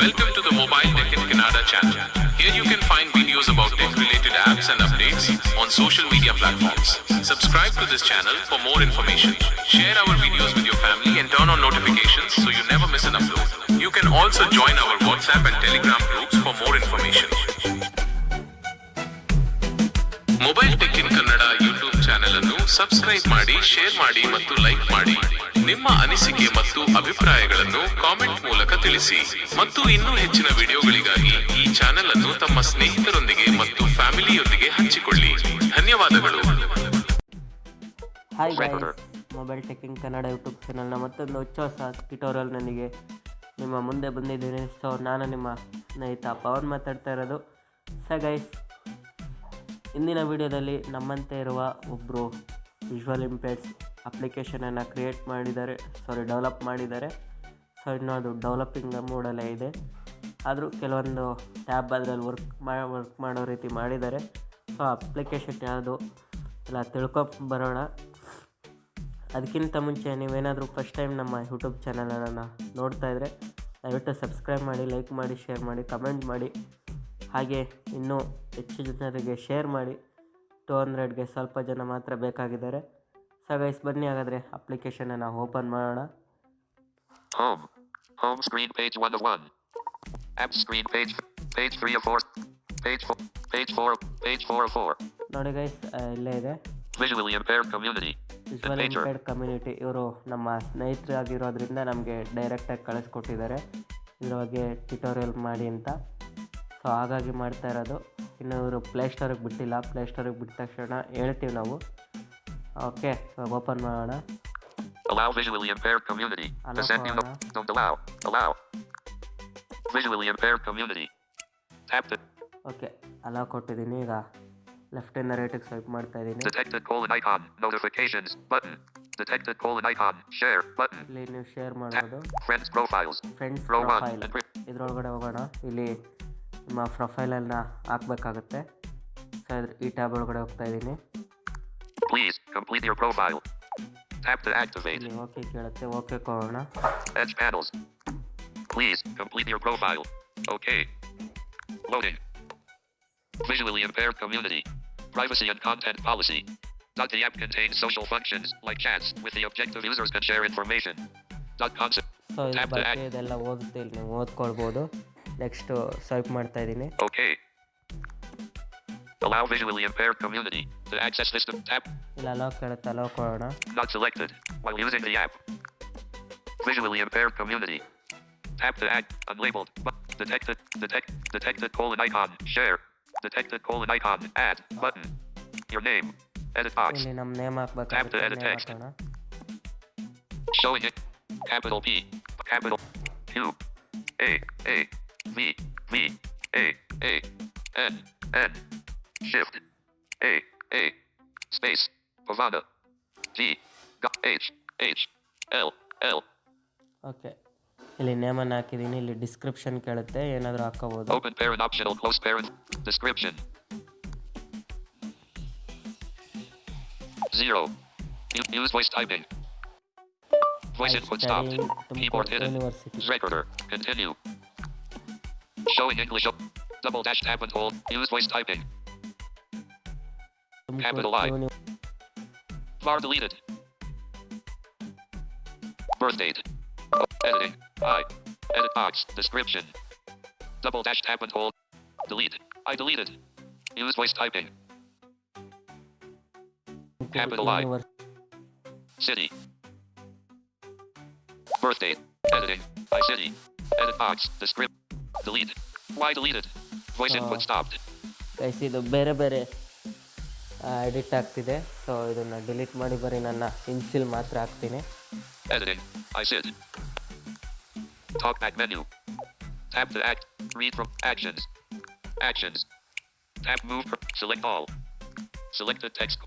Welcome to the Mobile Tech in Canada channel. Here you can find videos about tech related apps and updates on social media platforms. Subscribe to this channel for more information. Share our videos with your family and turn on notifications so you never miss an upload. You can also join our WhatsApp and Telegram groups for more information. Mobile Tech in Canada. Subscribe ಮಾಡಿ share ಮಾಡಿ ಮತ್ತು like ಮಾಡಿ. ನಿಮ್ಮ ಅನಿಸಿಕೆ ಮತ್ತು ಅಭಿಪ್ರಾಯಗಳನ್ನು comment ಮೂಲಕ ತಿಳಿಸಿ. ಮತ್ತು ಇನ್ನೂ ಹೆಚ್ಚಿನ ವಿಡಿಯೋಗಳಿಗಾಗಿ ಈ ಚಾನೆಲ್ ಅನ್ನು ತಮ್ಮ ಸ್ನೇಹಿತರೊಂದಿಗೆ ಮತ್ತು ಫ್ಯಾಮಿಲಿಯೊಂದಿಗೆ ಹಂಚಿಕೊಳ್ಳಿ. ಧನ್ಯವಾದಗಳು. Hi. Mobile tech in Kannada YouTube ಚಾನಲ್ನ ಮತ್ತೊಂದು ಹೊಚ್ಚ ಹೊಸ ನನಗೆ ನಿಮ್ಮ ಮುಂದೆ ಬಂದಿದ್ದೀನಿ. ಸೊ ನಾನು ನಿಮ್ಮ ಸ್ನೇಹಿತ ಪವನ್ ಮಾತಾಡ್ತಾ ಇರೋದು. ಸ ಗೈಸ್ ಇಂದಿನ ವಿಡಿಯೋದಲ್ಲಿ ನಮ್ಮಂತೆ ಇರುವ ಒಬ್ಬರು ವಿಜುವಲ್ ಇಂಪ್ಯಾಕ್ಟ್ಸ್ ಅಪ್ಲಿಕೇಶನನ್ನು ಕ್ರಿಯೇಟ್ ಮಾಡಿದ್ದಾರೆ ಸಾರಿ ಡೆವಲಪ್ ಮಾಡಿದ್ದಾರೆ. ಸೊ ಇನ್ನೂ ಅದು ಡೆವಲಪಿಂಗ್ ಮೂಡಲ್ಲೇ ಇದೆ. ಆದರೂ ಕೆಲವೊಂದು ಟ್ಯಾಬ್ ಅದರಲ್ಲಿ ವರ್ಕ್ ಮಾ ವರ್ಕ್ ಮಾಡೋ ರೀತಿ ಮಾಡಿದ್ದಾರೆ. ಸೊ ಅಪ್ಲಿಕೇಶನ್ ಯಾವುದು ಎಲ್ಲ ತಿಳ್ಕೊಂಬರೋಣ ಅದಕ್ಕಿಂತ ಮುಂಚೆ ನೀವೇನಾದರೂ ಫಸ್ಟ್ ಟೈಮ್ ನಮ್ಮ ಯೂಟ್ಯೂಬ್ ಚಾನಲನ್ನು ನೋಡ್ತಾ ಇದ್ದರೆ ದಯವಿಟ್ಟು ಸಬ್ಸ್ಕ್ರೈಬ್ ಮಾಡಿ ಲೈಕ್ ಮಾಡಿ ಶೇರ್ ಮಾಡಿ ಕಮೆಂಟ್ ಮಾಡಿ. ಹಾಗೆ ಇನ್ನೂ ಹೆಚ್ಚು ಜನರಿಗೆ ಶೇರ್ ಮಾಡಿ. ಟು ಹಂಡ್ರೆಡ್ಗೆ ಸ್ವಲ್ಪ ಜನ ಮಾತ್ರ ಬೇಕಾಗಿದ್ದಾರೆ ಸೊ ಗೈಸ್ ಬನ್ನಿ ಹಾಗಾದರೆ ನಾವು ಓಪನ್ ಮಾಡೋಣ home home screen page 1 of 1. App screen page page 3 of 4. Page 4. Page 4. Page 4 of 4. ನೋಡಿ ಗೈಸ್ ಇಲ್ಲೇ ಇದೆ visually impaired community visual. Impaired community ಇವರು ನಮ್ಮ ಸ್ನೇಹಿತರಾಗಿರೋದ್ರಿಂದ ನಮಗೆ ಡೈರೆಕ್ಟಾಗಿ ಕಳಿಸ್ಕೊಟ್ಟಿದ್ದಾರೆ ಇದ್ರ ಬಗ್ಗೆ ಟ್ಯುಟೋರಿಯಲ್ ಮಾಡಿ ಅಂತ ಸೊ ಹಾಗಾಗಿ ಮಾಡ್ತಾ ಇರೋದು ಇನ್ನು ಇವರು ಪ್ಲೇಸ್ಟೋರಿಗೆ ಬಿಟ್ಟಿಲ್ಲ ಪ್ಲೇಸ್ಟೋರಿಗೆ ಬಿಟ್ಟ ತಕ್ಷಣ ಹೇಳ್ತೀವಿ ನಾವು ಓಕೆ ಓಪನ್ ಮಾಡೋಣ Allow visually impaired community. Allow To send you no, don't allow. Allow. Visually impaired community. Tap the okay allow ಕೊಟ್ಟಿದ್ದೀನಿ ಈಗ ಲೆಫ್ಟಿಂದ ರೈಟಿಗೆ ಸ್ವೈಪ್ ಮಾಡ್ತಾ ಇದ್ದೀನಿ detected colon icon. Notifications button. Detected colon icon. Share button. ಇಲ್ಲಿ ನೀವು share Tap friends profiles. friends Row 1. Profile ಇದ್ರೊಳಗಡೆ ಹೋಗೋಣ ಇಲ್ಲಿ ನಿಮ್ಮ ಪ್ರೊಫೈಲನ್ನು ಹಾಕಬೇಕಾಗುತ್ತೆ ಸೊ ಇದ್ರ ಈ ಟ್ಯಾಬ್ ಒಳಗಡೆ ಹೋಗ್ತಾ ಇದ್ದೀನಿ please complete your profile. Tap to activate. ಇಲ್ಲಿ ಓಕೆ ಕೇಳುತ್ತೆ ಓಕೆ ಕೊಡೋಣ Edge panels. Please complete your profile. Okay. Loading. Visually impaired community. Privacy and content policy. Dot the app contains social functions like chats with the objective users can share information. Dot concept. So ಇದ್ರ Tap to ಬಗ್ಗೆ act. ಇದೆಲ್ಲ ಓದುತ್ತೆ ಇಲ್ಲಿ ನೀವು ಓದ್ಕೊಳ್ಬೋದು next swipe ಮಾಡ್ತಾ ಇದ್ದೀನಿ Okay. Allow visually impaired community to access this tap ಇಲ್ಲಿ hello ಕೇಳುತ್ತೆ hello ಕೊಡೋಣ not selected while using the app. Visually impaired community. Tap to act unlabeled. But detected detect detected colon icon. Share. Detected colon icon. Add button. Your name. Edit box. ಇಲ್ಲಿ ನಮ್ಮ name Tap to ಹಾಕ್ಬೇಕಾಗುತ್ತೆ edit name text. ಹಾಕೋಣ Showing it. Capital P. Capital Q. A A V V A A N N. Shift. A A. Space. Pavana. G. H H L L. Okay ಇಲ್ಲಿ ನೇಮನ್ನು ಹಾಕಿದ್ದೀನಿ ಇಲ್ಲಿ description ಕೇಳುತ್ತೆ ಏನಾದರೂ ಹಾಕೋಬೋದು Open parent optional close parent. Description. Zero. U- Use voice typing. Voice input stopped. Keyboard hidden. University Continue. Showing English. Double dash tab and hold. Use voice typing. Capital I. Bar deleted. Birth date. Editing. I. Edit box. Description. Double dash tab and hold. Delete. I deleted. Use voice typing. Capital I. City. Birth date. Editing. I city. Edit box. Descript. Delete. Why deleted? Voice Ah. input stopped. Guys ಇದು ಬೇರೆ ಬೇರೆ edit ಆಗ್ತಿದೆ so ಇದನ್ನು delete ಮಾಡಿ ಬರೀ ನನ್ನ ಇನ್ಸಿಲ್ ಮಾತ್ರ ಹಾಕ್ತೀನಿ Editing. I sit. Talkback menu. Tap to act. Read from actions. Actions. Tap move. Per- select all. Selected text.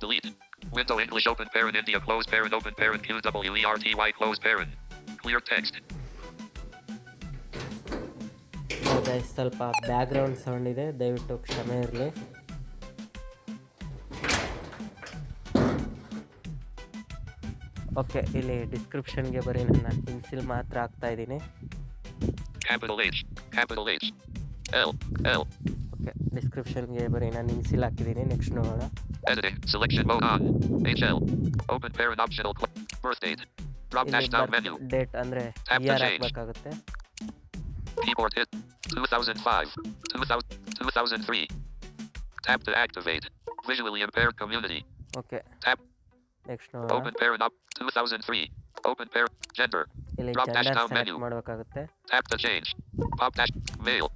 Delete. Window English open parent India close parent open parent Q W E R T Y close parent. Clear text. Guys ಸ್ವಲ್ಪ background sound ಇದೆ ದಯವಿಟ್ಟು ಕ್ಷಮೆ ಇರಲಿ. Okay ಇಲ್ಲಿ ಡಿಸ್ಕ್ರಿಪ್ಷನ್ಗೆ ಬರೀ ನನ್ನ pencil ಮಾತ್ರ ಹಾಕ್ತಾ ಇದ್ದೀನಿ. ಓಕೆ ಡಿಸ್ಕ್ರಿಪ್ಷನ್ಗೆ ಬರೀ ನಾನು ಇನ್ಸಿಲ್ ಹಾಕಿದ್ದೀನಿ ನೆಕ್ಸ್ಟ್ ನೋಡೋಣ. Editing, selection mode on, HL, open parent optional, birth date, drop dash down menu, date ಅಂದ್ರೆ Tap to ಇಯರ್ change. ಹಾಕಬೇಕಾಗುತ್ತೆ. keyboard hit, 2005, 2000, 2003, tap to activate, visually impaired community, okay tap, next ನೋಡೋಣ open parent up, 2003, open parent, gender, ಇಲ್ಲಿ drop dash gender down select menu. ಮಾಡಬೇಕಾಗುತ್ತೆ tap to change, pop dash, male,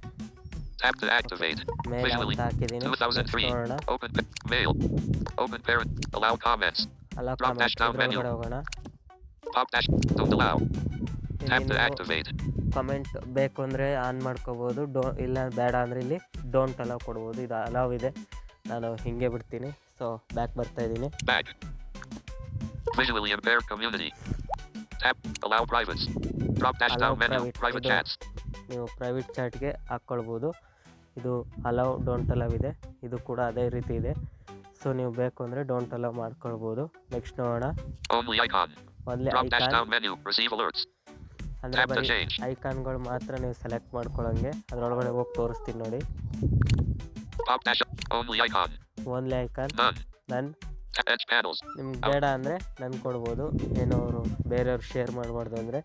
tap to activate, mail visually, ಅಂತ ಹಾಕಿದ್ದೀನಿ next 2003, ನೋಡೋಣ open, pa- mail, open parent, allow comments, ಅಲ್ಲ drop dash down menu. ಇದ್ರೊಳಗಡೆ ಹೋಗೋಣ pop dash, don't allow, ಇಲ್ಲಿ tap to ನೀವು activate, Comment ಬೇಕು ಅಂದರೆ ಆನ್ ಮಾಡ್ಕೋಬೋದು. ಡೋ ಇಲ್ಲ ಬೇಡ ಅಂದರೆ ಇಲ್ಲಿ ಡೋಂಟ್ ಅಲೋ ಕೊಡ್ಬೋದು. ಇದು ಅಲಾವ್ ಇದೆ. ನಾನು ಹಿಂಗೆ ಬಿಡ್ತೀನಿ. ಸೊ ಬ್ಯಾಕ್ ಬರ್ತಾ ಇದ್ದೀನಿ. ನೀವು ಪ್ರೈವೇಟ್ ಚಾಟ್ಗೆ ಹಾಕ್ಕೊಳ್ಬೋದು ಇದು ಅಲೌ ಡೋಂಟ್ ಅಲೌ ಇದೆ. ಇದು ಕೂಡ ಅದೇ ರೀತಿ ಇದೆ. ಸೊ ನೀವು ಬೇಕು ಅಂದರೆ ಡೋಂಟ್ ಅಲೌ ಮಾಡ್ಕೊಳ್ಬೋದು. ನೆಕ್ಸ್ಟ್ ನೋಡೋಣ. ಐಕಾನ್ ಅಂದರೆ ಐಕಾನ್ ಐಕಾನ್ಗಳು ಮಾತ್ರ ನೀವು ಸೆಲೆಕ್ಟ್ ಮಾಡ್ಕೊಳ್ಳೋಂಗೆ ಅದರೊಳಗಡೆ ಹೋಗಿ ತೋರಿಸ್ತೀನಿ ನೋಡಿ. ಓನ್ಲಿ ಐಕಾನ್ ನನ್ ನಿಮ್ಗೆ ಬೇಡ ಅಂದ್ರೆ ನನ್ ಕೊಡ್ಬೋದು. ಏನೋ ಅವರು ಬೇರೆಯವ್ರು ಶೇರ್ ಮಾಡಬಾರ್ದು ಅಂದ್ರೆ.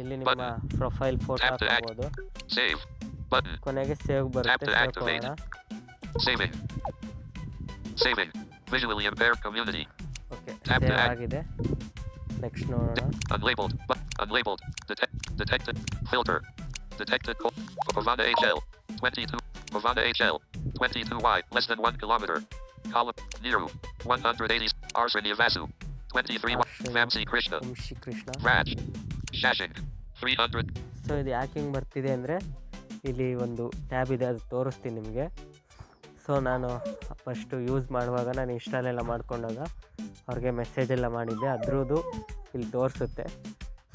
ಇಲ್ಲಿ ನಿಮ್ಮ ಪ್ರೊಫೈಲ್ ಫೋಟೋ ಹಾಕಬಹುದು ಕೊನೆಗೆ ಸೇವ್ ಬರುತ್ತೆ ಕೊಡೋಣ saving, saving, visually impaired community, okay Tap to save act. ಆಗಿದೆ ನೆಕ್ಸ್ಟ್ ನೋಡೋಣ unlabeled, but unlabeled, detect, detected, filter, detected, co- Pavana HL, 22, Pavana HL, 22Y, less than 1 kilometer, column, Niru, 180, Arsrini Vasu, 23, Arsrini. Vamsi Krishna, Vamshi Krishna Raj, Shashing, 300, so ಇದು ಯಾಕೆ ಹಿಂಗೆ ಬರ್ತಿದೆ ಅಂದರೆ ಇಲ್ಲಿ ಒಂದು tab ಇದೆ ಅದು ತೋರಿಸ್ತೀನಿ ನಿಮಗೆ ಸೊ ನಾನು ಫಸ್ಟು ಯೂಸ್ ಮಾಡುವಾಗ ನಾನು ಇನ್ಸ್ಟಾಲ್ ಎಲ್ಲ ಮಾಡ್ಕೊಂಡಾಗ ಅವ್ರಿಗೆ ಮೆಸೇಜ್ ಎಲ್ಲ ಮಾಡಿದ್ದೆ. ಅದ್ರದ್ದು ಇಲ್ಲಿ ತೋರಿಸುತ್ತೆ.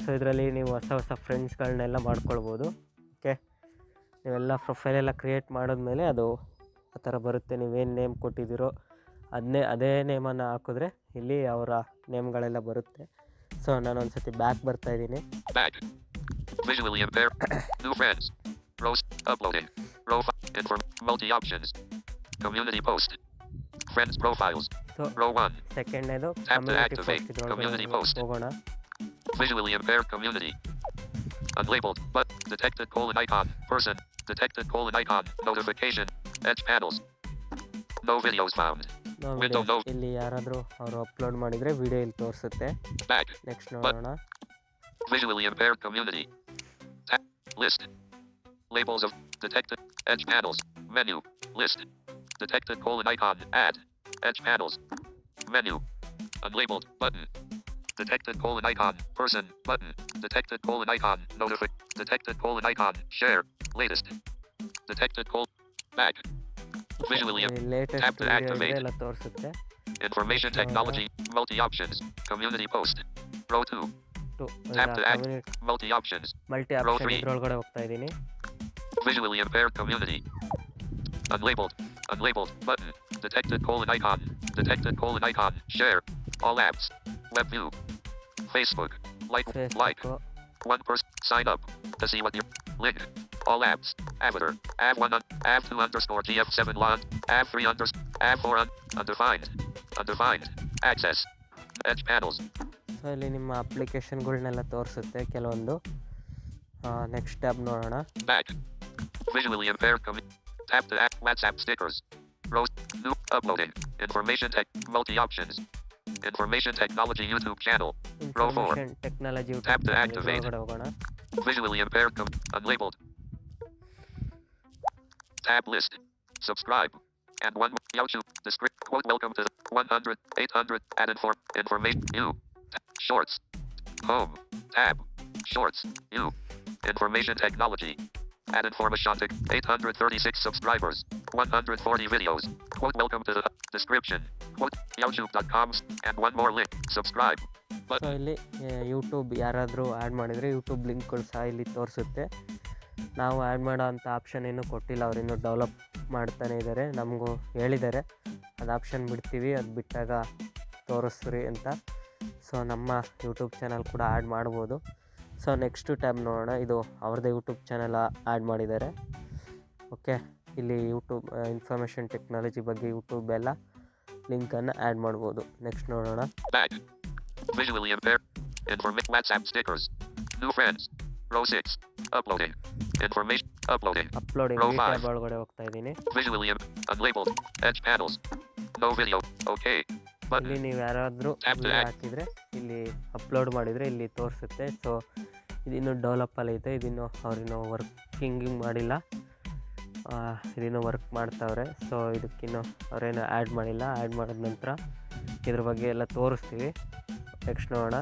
ಸೊ ಇದರಲ್ಲಿ ನೀವು ಹೊಸ ಹೊಸ ಫ್ರೆಂಡ್ಸ್ಗಳನ್ನೆಲ್ಲ ಮಾಡ್ಕೊಳ್ಬೋದು. ಓಕೆ ನೀವೆಲ್ಲ ಪ್ರೊಫೈಲ್ ಎಲ್ಲ ಕ್ರಿಯೇಟ್ ಮಾಡಿದ್ಮೇಲೆ ಅದು ಆ ಥರ ಬರುತ್ತೆ. ನೀವೇನು ನೇಮ್ ಕೊಟ್ಟಿದ್ದೀರೋ ಅದನ್ನೇ ಅದೇ ನೇಮನ್ನು ಹಾಕಿದ್ರೆ ಇಲ್ಲಿ ಅವರ ನೇಮ್ಗಳೆಲ್ಲ ಬರುತ್ತೆ. ಸೊ ನಾನು ಒಂದು ಸತಿ ಬ್ಯಾಕ್ ಬರ್ತಾ ಇದ್ದೀನಿ. back, visually impaired, new friends, rows, uploading, row, fi- inform, multi options, community post, friends profiles, so row 1, ಸೆಕೆಂಡ್ನೇದು to community activate post community ಇದ್ರೊಳಗಡೆ post. ಹೋಗೋಣ Visually impaired community. Unlabeled, but detected colon icon, person, detected colon icon, notification, edge panels. No videos found. ನಾವು Window video note. ಇಲ್ಲಿ ಯಾರಾದರೂ ಅವರು upload ಮಾಡಿದರೆ video ಇಲ್ಲಿ ತೋರಿಸುತ್ತೆ Back. Next ನೋಡೋಣ Visually impaired community. Tab. List. Labels of detected edge panels. Menu. List. detected colon icon. Add. Edge panels. Menu. Unlabeled. Button. Detected colon icon. Person. Button. Detected colon icon. Notify. Detected colon icon. Share. Latest. Detected colon. Back. Visually. Tap to activate. Information technology. Multi options. Community post. Row 2. Tap to add. Multi options. Multi options. Row 3. Visually impaired community. Unlabeled. Unlabeled. Button. Detected colon icon. Detected colon icon. Share. All apps. Web view. Facebook. Like. Like. Facebook One person. Sign up. To see what you. Link. All apps. Avatar. Av1 un, Av2 underscore GF7 log. Av3 underscore. Av4 un, undefined. Undefined. Access. Edge panels. So ಇಲ್ಲಿ ನಿಮ್ಮ ಅಪ್ಲಿಕೇಶನ್ಗಳ್ನೆಲ್ಲ ತೋರಿಸುತ್ತೆ ಕೆಲವೊಂದು next tab ನೋಡೋಣ Tap to app WhatsApp stickers. Roast. New. Uploading. Information tech. Multi options. Information technology YouTube channel. Row 4. Technology YouTube Tap to activate. Visually impaired. Com- unlabeled. Tab list. Subscribe. And one YouTube. description. script quote. Welcome to 100, 800. Add inform. Information. You. Shorts. Home. Tab. Shorts. You. Information technology. Added for Mashantic. 836 subscribers. 140 videos. Quote. Welcome to the description. Quote. YouTube.com. And one more link. Subscribe. So ಇಲ್ಲಿ YouTube ಯಾರಾದರೂ add ಮಾಡಿದರೆ YouTube ಲಿಂಕ್ಗಳು ಸಹ ಇಲ್ಲಿ ತೋರಿಸುತ್ತೆ ನಾವು add ಮಾಡೋ ಅಂಥ ಆಪ್ಷನ್ ಏನೂ ಕೊಟ್ಟಿಲ್ಲ ಅವ್ರು ಇನ್ನೂ ಡೆವಲಪ್ ಮಾಡ್ತಾನೆ ಇದ್ದಾರೆ ನಮಗೂ ಹೇಳಿದ್ದಾರೆ ಅದು ಆಪ್ಷನ್ ಬಿಡ್ತೀವಿ ಅದು ಬಿಟ್ಟಾಗ ತೋರಿಸ್ರಿ ಅಂತ ಸೊ ನಮ್ಮ ಯೂಟ್ಯೂಬ್ ಚಾನಲ್ ಕೂಡ ಆ್ಯಡ್ ಮಾಡ್ಬೋದು ಸೊ ನೆಕ್ಸ್ಟು ಟ್ಯಾಬ್ ನೋಡೋಣ ಇದು ಅವ್ರದ್ದೇ ಯೂಟ್ಯೂಬ್ ಚಾನೆಲ್ ಆ್ಯಡ್ ಮಾಡಿದ್ದಾರೆ ಓಕೆ ಇಲ್ಲಿ ಯೂಟ್ಯೂಬ್ ಇನ್ಫಾರ್ಮೇಷನ್ ಟೆಕ್ನಾಲಜಿ ಬಗ್ಗೆ ಯೂಟ್ಯೂಬ್ ಎಲ್ಲ ಲಿಂಕನ್ನು ಆ್ಯಡ್ ಮಾಡ್ಬೋದು ನೆಕ್ಸ್ಟ್ ನೋಡೋಣ Back. Visually impaired. Informa- WhatsApp stickers. New friends. Row 6. Uploading. Information. Uploading. Uploading. Tab ಒಳಗಡೆ ಹೋಗ್ತಾ ಇದ್ದೀನಿ ಇಲ್ಲಿ ನೀವು ಯಾರಾದರೂ ಹಾಕಿದರೆ ಇಲ್ಲಿ ಅಪ್ಲೋಡ್ ಮಾಡಿದರೆ ಇಲ್ಲಿ ತೋರಿಸುತ್ತೆ. ಸೊ ಇದಿನ್ನೂ ಡೆವಲಪಲ್ಲಿ ಐತೆ. ಇದಿನ್ನು ಅವ್ರು ಇನ್ನೂ ವರ್ಕಿಂಗ್ ಮಾಡಿಲ್ಲ ಇದನ್ನು ವರ್ಕ್ ಮಾಡ್ತಾವ್ರೆ. ಸೊ ಇದಕ್ಕಿನ್ನೂ ಅವರೇನು ಆ್ಯಡ್ ಮಾಡಿಲ್ಲ. ಆ್ಯಡ್ ಮಾಡಿದ ನಂತರ ಇದ್ರ ಬಗ್ಗೆ ಎಲ್ಲ ತೋರಿಸ್ತೀವಿ. ನೆಕ್ಸ್ಟ್ ನೋಡೋಣ.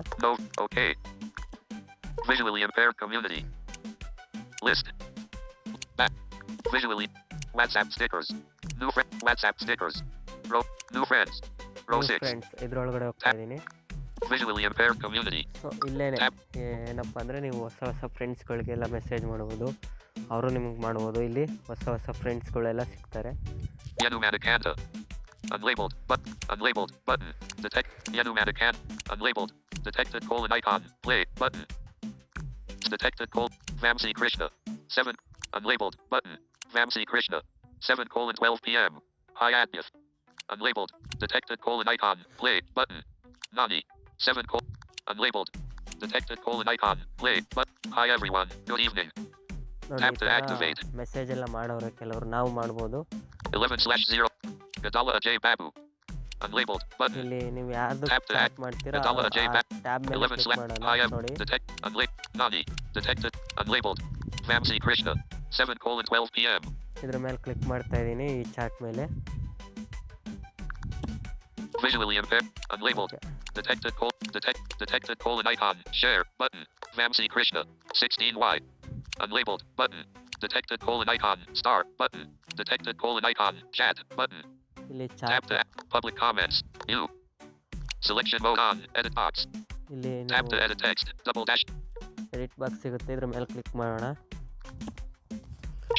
Visually, WhatsApp stickers. New friends, WhatsApp stickers. Bro, new friends. Row 6. Friends ಇದ್ರೊಳಗಡೆ ಹೋಗ್ತಾ ಇದ್ದೀನಿ. ಸೊ ಇಲ್ಲೇನೆ ಏನಪ್ಪ ಅಂದರೆ ನೀವು ಹೊಸ ಹೊಸ ಫ್ರೆಂಡ್ಸ್ಗಳಿಗೆಲ್ಲ ಮೆಸೇಜ್ ಮಾಡ್ಬೋದು ಅವರು ನಿಮಗೆ ಮಾಡ್ಬೋದು ಇಲ್ಲಿ ಹೊಸ ಹೊಸ ಫ್ರೆಂಡ್ಸ್ಗಳೆಲ್ಲ ಸಿಗ್ತಾರೆ Unlabeled. button. Unlabeled. Button. Detect. Yanumaticant. Unlabeled. Detected colon icon. Play. Button. Detected colon. Vamsi Krishna. 7. Unlabeled. Button. Vamsi Krishna. 7 colon 12 p.m. Hi Adnif. Unlabeled. Detected colon icon. Play. Button. Nani. 7 colon. Unlabeled. Detected colon icon. Play. But. Hi everyone. Good evening. ನೋಡಿ Tap to activate. Message ಎಲ್ಲ ಮಾಡೋರೆ ಕೆಲವರು ನಾವು ಮಾಡ್ಬೋದು 11 slash 0. Gadala J Babu. Unlabeled. Button. ಇಲ್ಲಿ ನೀವು ಯಾರ್ದು Tap to chat act. ಮಾಡ್ತೀರಾ Dollar J back. ಟ್ಯಾಬ್ ಮೇಲೆ 11 ಕ್ಲಿಕ್ slash ಮಾಡೋಣ I am ನೋಡಿ detect unlabeled Nani detected unlabeled Vamsi Krishna 7 colon 12 p.m. ಇದ್ರ ಮೇಲೆ ಕ್ಲಿಕ್ ಮಾಡ್ತಾ ಇದ್ದೀನಿ ಈ ಚಾಟ್ ಮೇಲೆ Visually impaired unlabeled Okay. detected col detect detected colon icon share button Vamsi Krishna 16y unlabeled button detected colon icon star button detected colon icon chat button ಇಲ್ಲಿ tap chat to public comments you selection mode on edit box ಇಲ್ಲಿ tap to ನೀವು edit text double dash edit box ಸಿಗುತ್ತೆ ಇದ್ರ ಮೇಲೆ click ಮಾಡೋಣ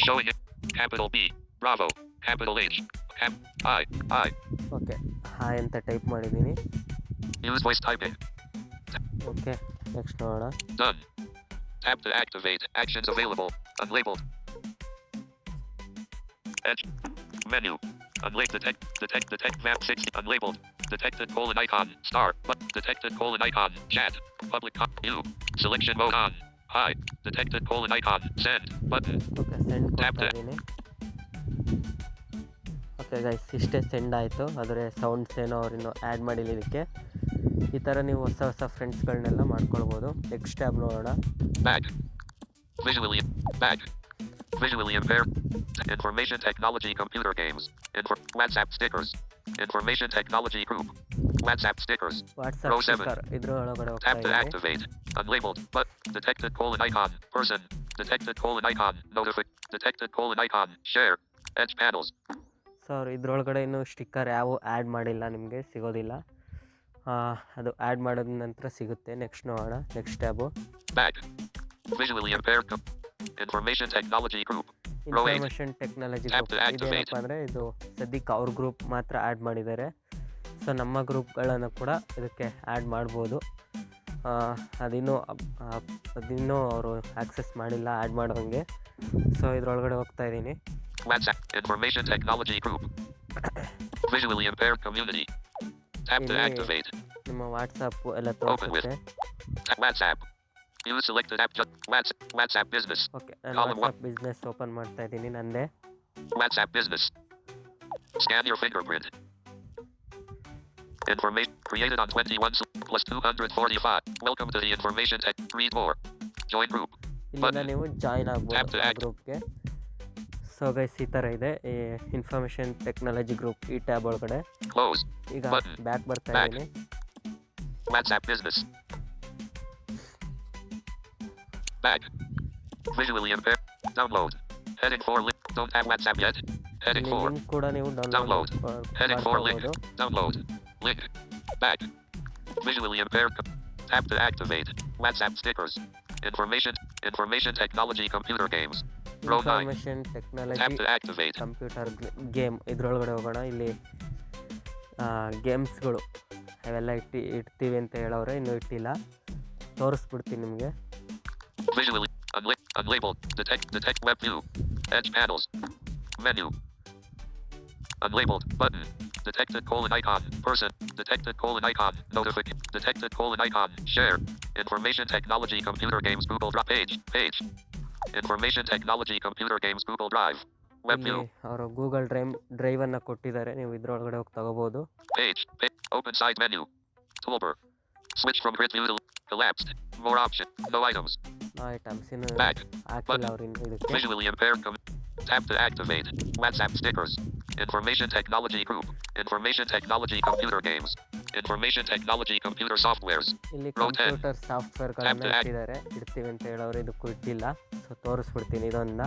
showing it capital B Bravo capital H cap I I okay hi ಅಂತ type ಮಾಡಿದ್ದೀನಿ Use voice typing. Okay next ನೋಡೋಣ Done. Tap to activate. Actions available. Unlabeled. Edge. Menu. Unlabeled. Detect. Detect. Detect. Map 60. Unlabeled. Detected colon icon. Star. But detected colon icon. Chat. Public. Com- you. Selection mode on. Hi. Detected colon icon. Send. Button. Okay send Tap ಕೊಡ್ತಾ to- ಇದ್ದೀನಿ okay guys ಇಷ್ಟೇ send ಆಯಿತು ಆದರೆ sounds ಏನೋ ಅವ್ರಿನ್ನೂ add ಮಾಡಿಲ್ಲ ಇದಕ್ಕೆ ಈ ಥರ ನೀವು ಹೊಸ ಹೊಸ ಫ್ರೆಂಡ್ಸ್ಗಳನ್ನೆಲ್ಲ ಮಾಡ್ಕೊಳ್ಬೋದು ನೆಕ್ಸ್ಟ್ ಟ್ಯಾಬ್ ನೋಡೋಣ. Visually. Impaired. Information technology computer games. Info WhatsApp stickers. Information technology group. WhatsApp stickers. WhatsApp Row seven. Tap to activate. Unlabeled. But detected colon icon. Person. Detected colon icon. Notific. Detected colon icon. Share. Edge panels. So ಅವ್ರು ಇದ್ರೊಳಗಡೆ ಇನ್ನೂ sticker ಯಾವ add ಮಾಡಿಲ್ಲ ನಿಮಗೆ ಸಿಗೋದಿಲ್ಲ. ಅದು add ಮಾಡಿದ ನಂತರ ಸಿಗುತ್ತೆ. ನೆಕ್ಸ್ಟ್ ನೋಡೋಣ. Next tab information technology group. ಇದೇನಪ್ಪ ಅಂದರೆ ಇದು ಸದ್ಯಕ್ಕೆ ಅವ್ರ ಗ್ರೂಪ್ ಮಾತ್ರ ಆ್ಯಡ್ ಮಾಡಿದ್ದಾರೆ. ಸೊ ನಮ್ಮ ಗ್ರೂಪ್ಗಳನ್ನು ಕೂಡ ಇದಕ್ಕೆ ಆ್ಯಡ್ ಮಾಡ್ಬೋದು. ಅದಿನ್ನೂ ಅದಿನ್ನೂ ಅವರು ಆಕ್ಸೆಸ್ ಮಾಡಿಲ್ಲ ಆ್ಯಡ್ ಮಾಡೋಂಗೆ ಸೊ ಇದ್ರೊಳಗಡೆ ಹೋಗ್ತಾ ಇದ್ದೀನಿ. Information technology group. Visually impaired community. Tap to ಇಲ್ಲಿ- activate. ನಿಮ್ಮ ವಾಟ್ಸಪ್ಪು ಎಲ್ಲ Open with. ತೋರಿಸುತ್ತೆ Tap WhatsApp. Use selected app. Just WhatsApp. WhatsApp business. Okay ನಾನು Column one. WhatsApp business open ಮಾಡ್ತಾ ಇದ್ದೀನಿ ನಂದೇ WhatsApp business. Scan your fingerprint. Information created on 21 s- plus 245. Welcome to the information tech. Read more. Join group. ಇಲ್ಲಿಂದ Button. ನೀವು join Tap ಆಗ್ಬೋದು to ಆ act. ಗ್ರೂಪ್ಗೆ so guys ಈ ಥರ ಇದೆ ಈ ಇನ್ಫಾರ್ಮೇಷನ್ ಟೆಕ್ನಾಲಜಿ ಗ್ರೂಪ್ ಈ ಟ್ಯಾಬ್ ಒಳಗಡೆ Close. ಈಗ Button. ಬ್ಯಾಕ್ ಬರ್ತಾ Back. ಇದ್ದೀನಿ WhatsApp business. Back. Visually impaired. Download. Heading 4 link. Don't have WhatsApp yet. Heading ಇಲ್ಲಿ 4. ಲಿಂಕ್ ಕೂಡ ನೀವು Download. Download Heading 4 link. ಮಾಡ್ಕೊಳ್ಬೋದು Download. Link. Back. Visually impaired. co- Tap to activate. WhatsApp stickers. Information. Information technology computer games. Row 9. Information Tap technology to activate. Computer game ಇದ್ರೊಳಗಡೆ ಹೋಗೋಣ ಇಲ್ಲಿ ಗೇಮ್ಸ್ಗಳು ಅವೆಲ್ಲ ಇಟ್ಟು ಇಡ್ತೀವಿ ಅಂತ ಹೇಳೋರೆ ಇನ್ನೂ ಇಟ್ಟಿಲ್ಲ ತೋರಿಸ್ಬಿಡ್ತೀನಿ ನಿಮಗೆ Visually unla- unlabeled. Detect detect web view. Edge panels. Menu. Unlabeled button. Detected colon icon. Person. Detected colon icon. Notification. Detected colon icon. Share. Information technology computer games Google Drive page. Page. Information technology computer games Google Drive. Web ಇಲ್ಲಿ view. ಅವರು Google drive ಡ್ರೈವನ್ನು ಕೊಟ್ಟಿದ್ದಾರೆ ನೀವು ಇದ್ರೊಳಗಡೆ ಹೋಗಿ ತಗೋಬೋದು Page. Pa- open side menu. Toolbar. Switch from grid view to collapsed. More option. No items. Items ಇನ್ನು Back. ಹಾಕಿಲ್ಲ ಅವ್ರು ಇನ್ನು ಇದಕ್ಕೆ Visually impaired. Com- tap to activate. WhatsApp stickers. Information technology group. Information technology computer games. Information technology computer softwares. ಇಲ್ಲಿ Row ten. Computer ಸಾಫ್ಟ್ವೇರ್ಗಳನ್ನ Tap to act. ಇಟ್ಟಿದ್ದಾರೆ ಇಡ್ತೀವಿ ಅಂತ ಹೇಳೋರು ಇದಕ್ಕೂ ಇಟ್ಟಿಲ್ಲ ಸೊ ತೋರಿಸ್ಬಿಡ್ತೀನಿ ಇದೊಂದ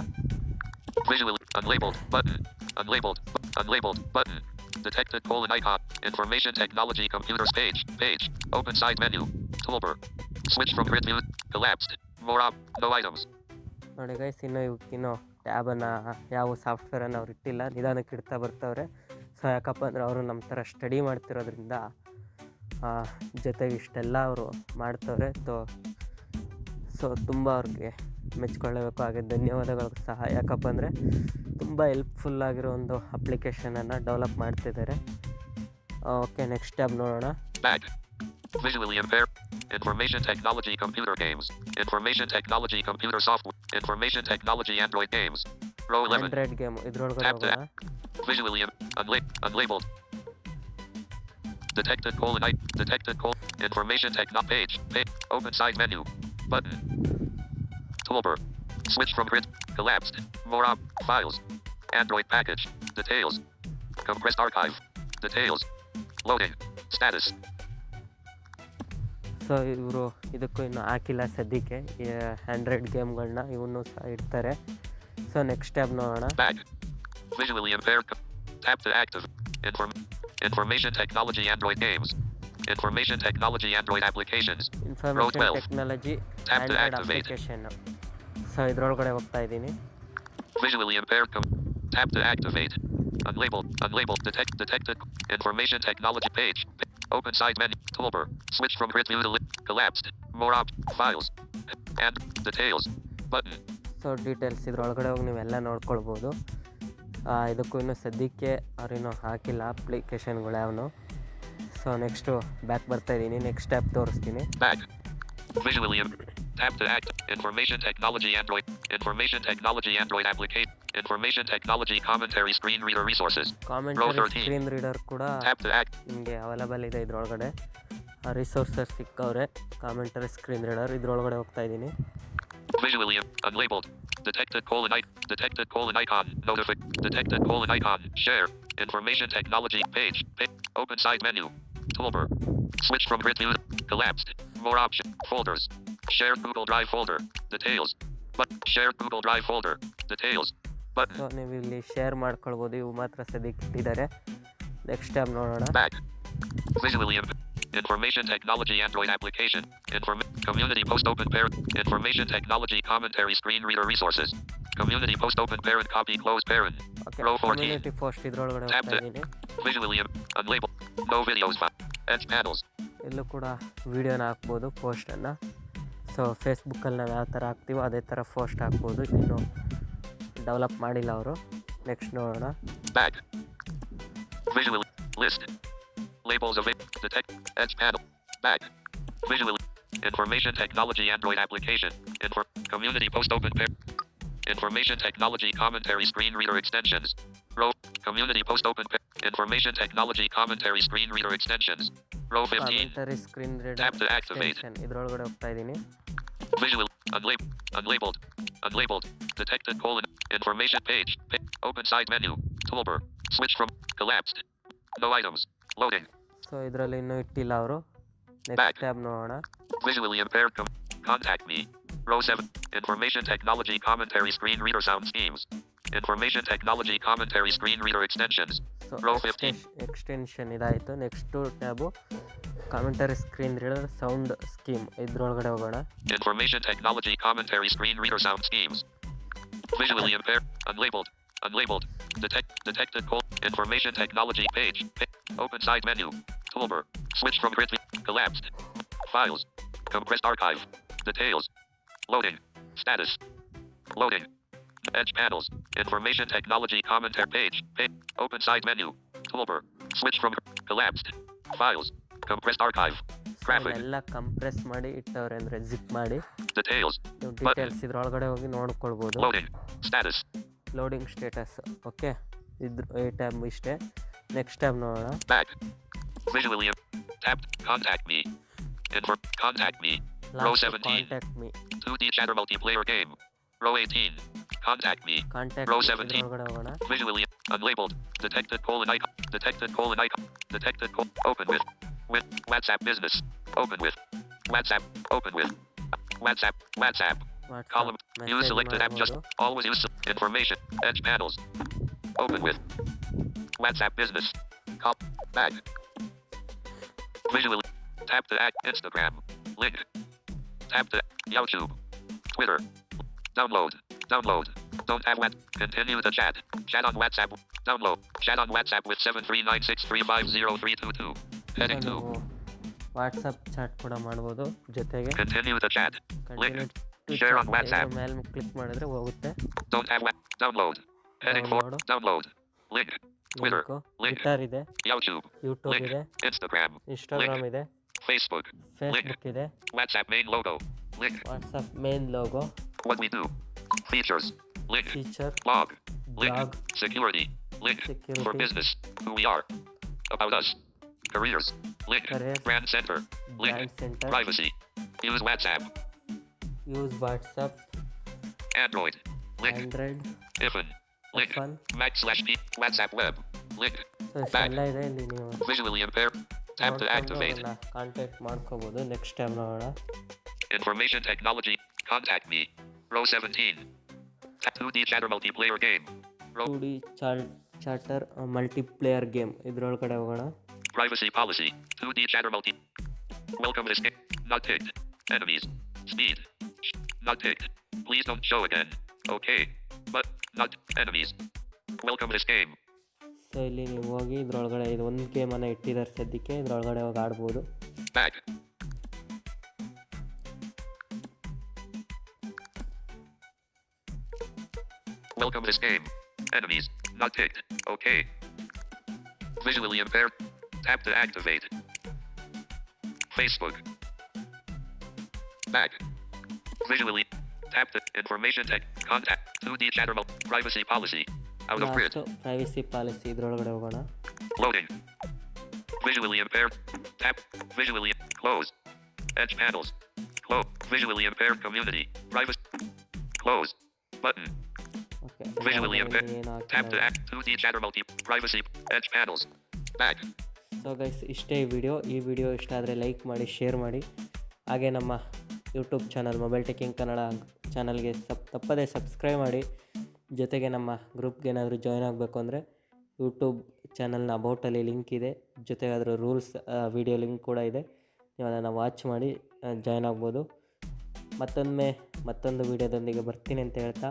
Visually unlabeled button. Unlabeled. Unlabeled button. Detected colon icon. Information technology computers page. Page. Open side menu. Toolbar. Switch from grid view. Collapsed. More op. No items. ನೋಡಿ guys ಇನ್ನು ಇವಕ್ಕಿನ್ನೂ ಟ್ಯಾಬನ್ನು ಯಾವ ಸಾಫ್ಟ್ವೇರನ್ನು ಅವ್ರು ಇಟ್ಟಿಲ್ಲ, ನಿಧಾನಕ್ಕೆ ಇಡ್ತಾ ಬರ್ತವ್ರೆ. ಸೊ ಯಾಕಪ್ಪ ಅಂದರೆ ಅವರು ನಮ್ಮ ಥರ ಸ್ಟಡಿ ಮಾಡ್ತಿರೋದ್ರಿಂದ ಜೊತೆಗೆ ಇಷ್ಟೆಲ್ಲ ಅವರು ಮಾಡ್ತವ್ರೆ. ತೋ ಸೊ ತುಂಬ ಅವ್ರಿಗೆ ಮೆಚ್ಕೊಳ್ಳಬೇಕು. ಹಾಗೆ ಧನ್ಯವಾದಗಳು ಸಹ. ಯಾಕಪ್ಪ ಅಂದರೆ ತುಂಬ ಹೆಲ್ಪ್ಫುಲ್ ಆಗಿರೋ ಒಂದು ಅಪ್ಲಿಕೇಶನನ್ನು ಡೆವಲಪ್ ಮಾಡ್ತಿದ್ದಾರೆ. ಓಕೆ ನೆಕ್ಸ್ಟ್ ಟ್ಯಾಬ್ ನೋಡೋಣ. Visually impaired. Information technology computer games. Information technology computer software. Information technology Android games. Row 11. Android game. Tab to Visually unla- unlabeled. Detected colon I. Detected colon. Information techno page. page. Open side menu. Button. Toolbar. Switch from grid. Collapsed. More up. Files. Android package. Details. Compressed archive. Details. Loading. Status. So ಇವರು ಇದಕ್ಕೂ ಇನ್ನು ಹಾಕಿಲ್ಲ ಸದ್ಯಕ್ಕೆ Android ಗೇಮ್ಗಳನ್ನ ಇವನ್ನೂ ಸಹ ಇಡ್ತಾರೆ so next tab ನೋಡೋಣ. Information technology Android games. Information technology Android applications. Information 12. Technology Tap to activate. Application so ಇದ್ರೊಳಗಡೆ ಹೋಗ್ತಾ ಇದ್ದೀನಿ Visually impaired. Tap to activate. Unlabeled. Unlabeled. Detect. Detected. Information technology page. Open side menu. Toolbar. Switch from grid view to li- collapsed. More op. Files. And details. Button. So details ಇದ್ರೊಳಗಡೆ ಹೋಗಿ ನೀವೆಲ್ಲ ನೋಡ್ಕೊಳ್ಬೋದು ಇದಕ್ಕೂ ಇನ್ನೂ ಸದ್ಯಕ್ಕೆ ಅವ್ರಿನ್ನೂ ಹಾಕಿಲ್ಲ ಅಪ್ಲಿಕೇಶನ್ಗಳು so next back ಬರ್ತಾ ಇದ್ದೀನಿ ನೆಕ್ಸ್ಟ್ ಟ್ಯಾಬ್ ತೋರಿಸ್ತೀನಿ Visually. Tap to act. Information technology Android. Information technology Android application. Information technology commentary screen reader resources. Commentary 13. Screen reader ಕೂಡ Tap to act. ನಿಮಗೆ ಅವೈಲಬಲ್ ಇದೆ ಇದ್ರೊಳಗಡೆ ರಿಸೋರ್ಸಸ್ ಸಿಕ್ಕವ್ರೆ ಕಾಮೆಂಟರಿ ಸ್ಕ್ರೀನ್ ರೀಡರ್ ಇದ್ರೊಳಗಡೆ ಹೋಗ್ತಾ ಇದ್ದೀನಿ Visually im- unlabeled. Detected colon I- detected colon icon. Notific. Detected colon icon. Share. Information technology page. Pa- open side menu. Toolbar. Switch from grid view. Collapsed. More option. Folders. Share Google Drive folder. Details. But share Google Drive folder. Details. So ನೀವು ಇಲ್ಲಿ share ಮಾಡ್ಕೊಳ್ಬೋದು ಇವು ಮಾತ್ರ ಸದ್ಯಕ್ಕೆ ಇಟ್ಟಿದ್ದಾರೆ next time ನೋಡೋಣ Visually Information technology Android application. Inform- community post open parent. Information technology commentary screen reader resources. Community post open parent copy close parent. okay. Row 14. Community post ಇದ್ರೊಳಗಡೆ ಹೋಗ್ತಾ ಇದ್ದೀನಿ Visually unlabeled. No videos. Edge panels. ಇಲ್ಲೂ ಕೂಡ ವೀಡಿಯೋನ ಹಾಕ್ಬೋದು ಪೋಸ್ಟನ್ನು so ಫೇಸ್ಬುಕ್ಕಲ್ಲಿ ನಾವು ಯಾವ ಥರ ಹಾಕ್ತೀವೋ ಅದೇ ಥರ ಪೋಸ್ಟ್ ಹಾಕ್ಬೋದು ಇನ್ನೂ ಡೆವಲಪ್ ಮಾಡಿಲ್ಲ ಅವರು ನೆಕ್ಸ್ಟ್ ನೋಡೋಣ Back. Visually list. Labels of detect edge panel. Back. Visually information technology Android application. Infor- community post open pair. Information technology commentary screen reader extensions. Row community post open pair. Information technology commentary screen reader extensions. Row 15. Commentary screen Tap to activate. Reader ಇದ್ರೊಳಗಡೆ ಹೋಗ್ತಾ ಇದ್ದೀನಿ Visual. Unlab- unlabeled. Unlabeled. Detected colon. Information page. Pa- open side menu. Toolbar. Switch from collapsed. No items. Loading. So ಇದರಲ್ಲಿ ಇನ್ನೂ ಇಟ್ಟಿಲ್ಲ ಅವರು Back. Next tab ನೋಡೋಣ Visually impaired. Com- contact me. Row 7. Information technology commentary screen reader sound schemes. Information technology commentary screen reader extensions. So Row 15. Extension ಇದಾಯಿತು next tab commentary screen reader sound scheme ಇದ್ರೊಳಗಡೆ ಹೋಗೋಣ Information technology commentary screen reader sound schemes. Visually impaired. Unlabeled. Unlabeled. Detect detected col- information technology page. Pa- open side menu. Toolbar. Switch from print. Collapsed. Files. Compressed archive. Details. Loading. Status. Loading. Edge panels. Information technology commentary page. page. Open side menu. Toolbar. Switch from collapsed. Files. Compressed archive. Graphic. ಎಲ್ಲ compress ಮಾಡಿ ಇಟ್ಟವ್ರೆ ಅಂದರೆ zip ಮಾಡಿ Details. ನೀವು Button. Details ಇದ್ರೊಳಗಡೆ ಹೋಗಿ ನೋಡ್ಕೊಳ್ಬೋದು Loading. Status. Loading status okay ಇದ್ರ ಈ ಟ್ಯಾಬ್ ಇಷ್ಟೇ ನೆಕ್ಸ್ಟ್ ಟ್ಯಾಬ್ ನೋಡೋಣ Back. Visually. Tapped. Contact me. Infor. Contact me. Row last 17. Contact me 2D chatter multiplayer game. Row 18. Contact me. Contact Row 17. Visually uh, unlabeled. Detected colon icon. Detected colon icon. Detected colon. Open with. With WhatsApp business. Open with. WhatsApp. Open with. WhatsApp. WhatsApp. WhatsApp. Column. Use selected app. Just always use information. Edge panels. Open with. WhatsApp business. Cop Back. Visually. Tap to add Instagram. Link. Tap to YouTube. Twitter. Download. Download. Don't have what? Continue the chat. Chat on WhatsApp. Download. Chat on WhatsApp with 73963503222. Heading 2. ನೀವು WhatsApp chat ಕೂಡ ಮಾಡ್ಬೋದು ಜೊತೆಗೆ Continue the chat. Link. Continue to Share on WhatsApp. ಮೇಲೆ click ಮಾಡಿದ್ರೆ ಹೋಗುತ್ತೆ Don't have what? Download. Heading 4. Download. Download. Link. Twitter. Link Link. Twitter ಇದೆ YouTube. YouTube Link. ಇದೆ Instagram. Instagram ಇದೆ Facebook. ಫೇಸ್ಬುಕ್ ಇದೆ WhatsApp main logo. Link. WhatsApp main logo What we do. Features. Link. Feature Blog. Link. Blog. Security. Link. For Security. business. Who we are. About us. Careers. Link. Career. Brand center. Link. Brand centre Privacy. Use WhatsApp. Use WhatsApp Android. Link. Android Ifan. Link. Fun Mac slash P. WhatsApp web. Link. So ಇಷ್ಟೆಲ್ಲ ಇದೆ ಇಲ್ಲಿ ನೀವು Visually impaired. Tap to activate. Contact ಮಾಡ್ಕೋಬೋದು next time ನೋಡೋಣ Information technology. Contact me. Row 17. Tap 2D chatter multiplayer game. Row to D char charter multiplier game ಇದ್ರೊಳಗಡೆ ಹೋಗೋಣ privacy policy. 2D chatter multi. Welcome this game. Not picked. Enemies. Speed. Sh- Not picked. Please don't show again. Okay. But not enemies. Welcome this game. So ಇಲ್ಲಿ ನೀವು ಹೋಗಿ ಇದ್ರೊಳಗಡೆ ಇದು ಒಂದು ಗೇಮನ್ನು ಇಟ್ಟಿದ್ದಾರೆ ಸದ್ಯಕ್ಕೆ ಇದ್ರೊಳಗಡೆ ಹೋಗಿ ಆಡ್ಬೋದು Back. Welcome this game. Enemies. Not picked. Okay. Visually impaired. Tap to activate. Facebook. Back. Visually. Tap to information tech. Contact. 2D chatter mode. Privacy policy. Out of grid. Last privacy policy ಇದ್ರೊಳಗಡೆ ಹೋಗೋಣ Loading. Visually impaired. Tap. Visually close. Edge panels. Close. Visually impaired community. Privacy. Close. Button. Visually. Tap to act. 2D chatter multi. Privacy. Edge panels. Back. So guys ಇಷ್ಟೇ ಈ video ಈ video ಇಷ್ಟ ಆದರೆ like ಮಾಡಿ share ಮಾಡಿ ಹಾಗೆ ನಮ್ಮ YouTube channel mobile ಟೆಕಿಂಗ್ Kannada ಚಾನಲ್ಗೆ ಸಪ್ ತಪ್ಪದೇ ಸಬ್ಸ್ಕ್ರೈಬ್ ಮಾಡಿ ಜೊತೆಗೆ ನಮ್ಮ ಗ್ರೂಪ್ಗೆ ಏನಾದರೂ ಜಾಯ್ನ್ ಆಗಬೇಕು ಅಂದರೆ ಯೂಟ್ಯೂಬ್ ಚಾನಲ್ನ ಅಬೌಟಲ್ಲಿ ಲಿಂಕ್ ಇದೆ ಜೊತೆಗೆ ಅದರ ರೂಲ್ಸ್ ವಿಡಿಯೋ ಲಿಂಕ್ ಕೂಡ ಇದೆ ನೀವು ಅದನ್ನು ವಾಚ್ ಮಾಡಿ ಜಾಯ್ನ್ ಆಗ್ಬೋದು ಮತ್ತೊಮ್ಮೆ ಮತ್ತೊಂದು ವಿಡಿಯೋದೊಂದಿಗೆ ಬರ್ತೀನಿ ಅಂತ ಹೇಳ್ತಾ